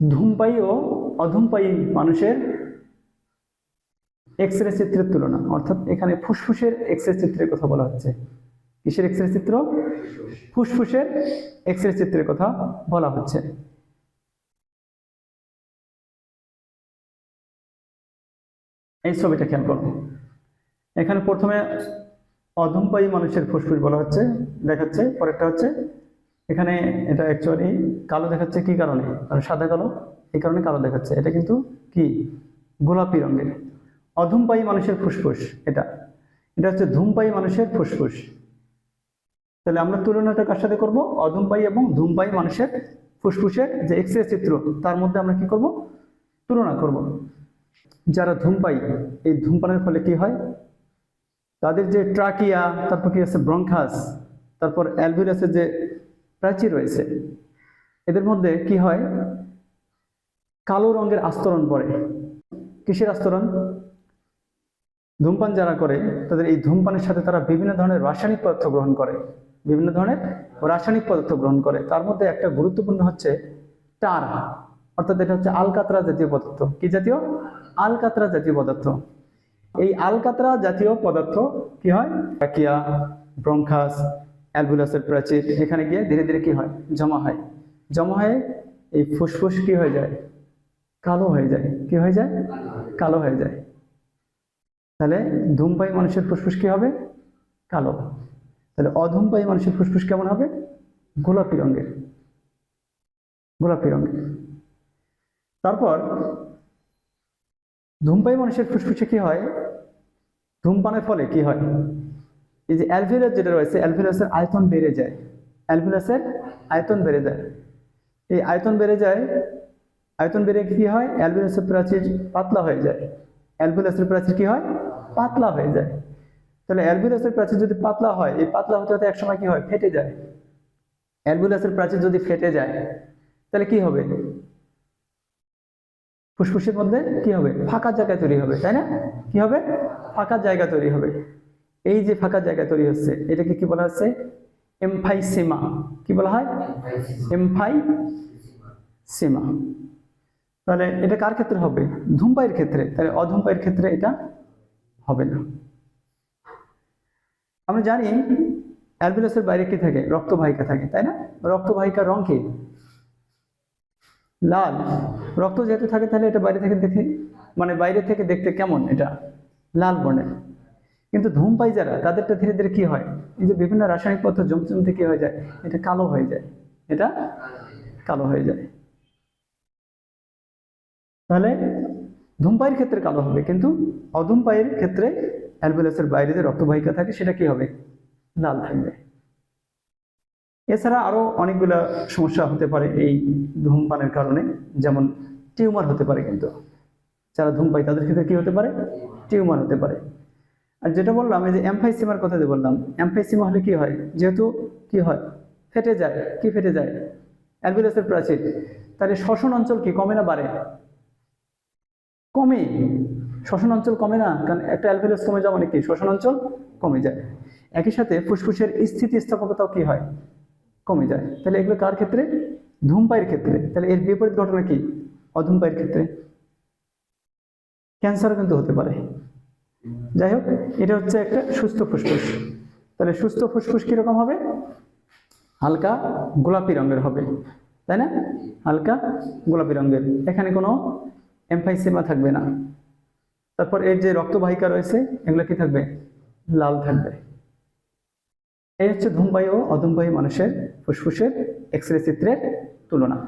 ধূমপায়ী ও অধূমপায়ী মানুষের X ray চিত্রের তুলনা, অর্থাৎ এখানে ফুসফুসের এক্স রে চিত্রের কথা বলা হচ্ছে। কিসের এক্স রে চিত্র? ফুসফুসের এক্স রে চিত্রের কথা বলা হচ্ছে। এই ছবিটা খেয়াল করো এখানে প্রথমে অধূমপায়ী মানুষের ফুসফুস বলা হচ্ছে, দেখাচ্ছে, পরেরটা হচ্ছে এখানে এটা অ্যাকচুয়ালি কালো দেখাচ্ছে কি কারণে? কারণ সাদা কালো, এই কারণে কালো দেখাচ্ছে। এটা কিন্তু কি? গোলাপি রঙের। অধূমপায়ী মানুষের ফুসফুস, এটা। এটা হচ্ছে ধূমপায়ী মানুষের ফুসফুস। তাহলে আমরা তুলনাটা কার সাথে করব? অধূমপায়ী এবং ধূমপায়ী মানুষের ফুসফুসের যে এক্স রে চিত্র, তার মধ্যে আমরা কি করব? তুলনা করব। যারা ধূমপায়ী, এই ধূমপানের ফলে কি হয়? তাদের যে ট্রাকিয়া, তারপর কি আছে? ব্রঙ্কাস, তারপর অ্যালভিরাসের যে প্রাচীর রয়েছে। এদের মধ্যে কি হয়? কালো রঙের আস্তরণ পড়ে। কিসের আস্তরণ? ধূমপান যারা করে, তাদের এই ধূমপানের সাথে তারা বিভিন্ন ধরনের রাসায়নিক পদার্থ গ্রহণ করে। বিভিন্ন ধরনের রাসায়নিক পদার্থ গ্রহণ করে। তার মধ্যে একটা গুরুত্বপূর্ণ হচ্ছে টার, অর্থাৎ এটা হচ্ছে আলকাতরা জাতীয় পদার্থ। কি জাতীয়? আলকাতরা জাতীয় পদার্থ। এই আলকাতরা জাতীয় পদার্থ কি হয়? ব্রঙ্কাস অ্যালবুলাসের প্রাচীর এখানে গিয়ে ধীরে ধীরে কি হয়? জমা হয়। জমা হয়ে এই ফুসফুস কি হয়ে যায়? কালো হয়ে যায়। কি হয়ে যায়? কালো হয়ে যায়। তাহলে ধূমপায়ী মানুষের ফুসফুস কি হবে? কালো। তাহলে অধূমপায়ী মানুষের ফুসফুস কেমন হবে? গোলাপি রঙের। গোলাপি রঙের। তারপর ধূমপায়ী মানুষের ফুসফুসে কি হয়? ধূমপানের ফলে কি হয়? এই যে অ্যালভিলাস যেটা রয়েছে অ্যালভিলাসের আয়তন বেড়ে যায়। অ্যালভিলাসের আয়তন বেড়ে যায়। এই আয়তন বেড়ে যায়, আয়তন বেড়ে কি হয়? অ্যালভিলাসের প্রাচীর পাতলা হয়ে যায়। অ্যালভিলাসের প্রাচীর কি হয়? পাতলা হয়ে যায়। তাহলে অ্যালভিলাসের প্রাচীর যদি পাতলা হয়, এই পাতলা হতে হতে একসময় কি হয়? ফেটে যায়। অ্যালভিলাসের প্রাচীর যদি ফেটে যায়, তাহলে কি হবে? ফুসফুসের মধ্যে কি হবে? ফাঁকা জায়গা তৈরি হবে, তাই না? কি হবে? ফাঁকা জায়গা তৈরি হবে। এই যে ফাঁকা জায়গা তৈরি হচ্ছে, এটাকে কি বলা হচ্ছে? এমফাইসিমা। কি বলা হয়? এমফাই সীমা তাহলে এটা কার ক্ষেত্রে হবে? ধূমপাইয়ের ক্ষেত্রে। তাহলে অধূমপাইয়ের ক্ষেত্রে এটা হবে না। আমরা জানি অ্যালবিলাসের বাইরে কি থাকে? রক্তবাহিকা থাকে, তাই না? রক্তবাহিকার রং কি? লাল। রক্ত যেহেতু থাকে, তাহলে এটা বাইরে থেকে দেখে মানে বাইরে থেকে দেখতে কেমন এটা? লাল বর্ণের। কিন্তু ধূমপাই যারা তাদেরটা ধীরে ধীরে কি হয়? এই যে বিভিন্ন রাসায়নিক পদার্থ জমতে জমতে কি হয়ে যায়? এটা কালো হয়ে যায়। এটা কালো হয়ে যায়। তাহলে ধূমপাইয়ের ক্ষেত্রে কালো হবে, কিন্তু অধূমপাইয়ের ক্ষেত্রে অ্যালবেলাসের বাইরে যে রক্তবাহিকা থাকে, সেটা কি হবে? লাল থাকবে। এছাড়া আরও অনেকগুলো সমস্যা হতে পারে এই ধূমপানের কারণে, যেমন টিউমার হতে পারে কিন্তু। যারা ধূমপাই তাদের ক্ষেত্রে কি হতে পারে? টিউমার হতে পারে। আর যেটা বললাম, এই যে অ্যাম্ফাইসিমার কথা যে বললাম অ্যাম্ফাইসিমা হলে কি হয়? যেহেতু কি হয়? ফেটে যায়। কি ফেটে যায়? অ্যালবিলাসের প্রাচীর। তাহলে শ্বসন অঞ্চল কি? কমে না বাড়ে? কমে। শ্বসন অঞ্চল কমে না? কারণ একটা অ্যালভিলাস কমে যাওয়া মানে কি? শ্বসন অঞ্চল কমে যায়। একই সাথে ফুসফুসের স্থিতিস্থাপকতাও কি হয়? কমে যায়। তাহলে এগুলো কার ক্ষেত্রে? ধূমপায়ের ক্ষেত্রে। তাহলে এর বিপরীত ঘটনা কি? অধূমপাইয়ের ক্ষেত্রে। ক্যান্সারও কিন্তু হতে পারে। যাই হোক, এটা হচ্ছে একটা সুস্থ ফুসফুস। তাহলে সুস্থ ফুসফুস কীরকম হবে? হালকা গোলাপি রঙের হবে, তাই না? হালকা গোলাপি রঙের। এখানে কোনো এমফাইসিমা থাকবে না। তারপর এর যে রক্তবাহিকা রয়েছে, এগুলো কি থাকবে? লাল থাকবে। এই হচ্ছে ধূমবায়ু ও অধূমবায়ু মানুষের ফুসফুসের এক্স রে চিত্রের তুলনা।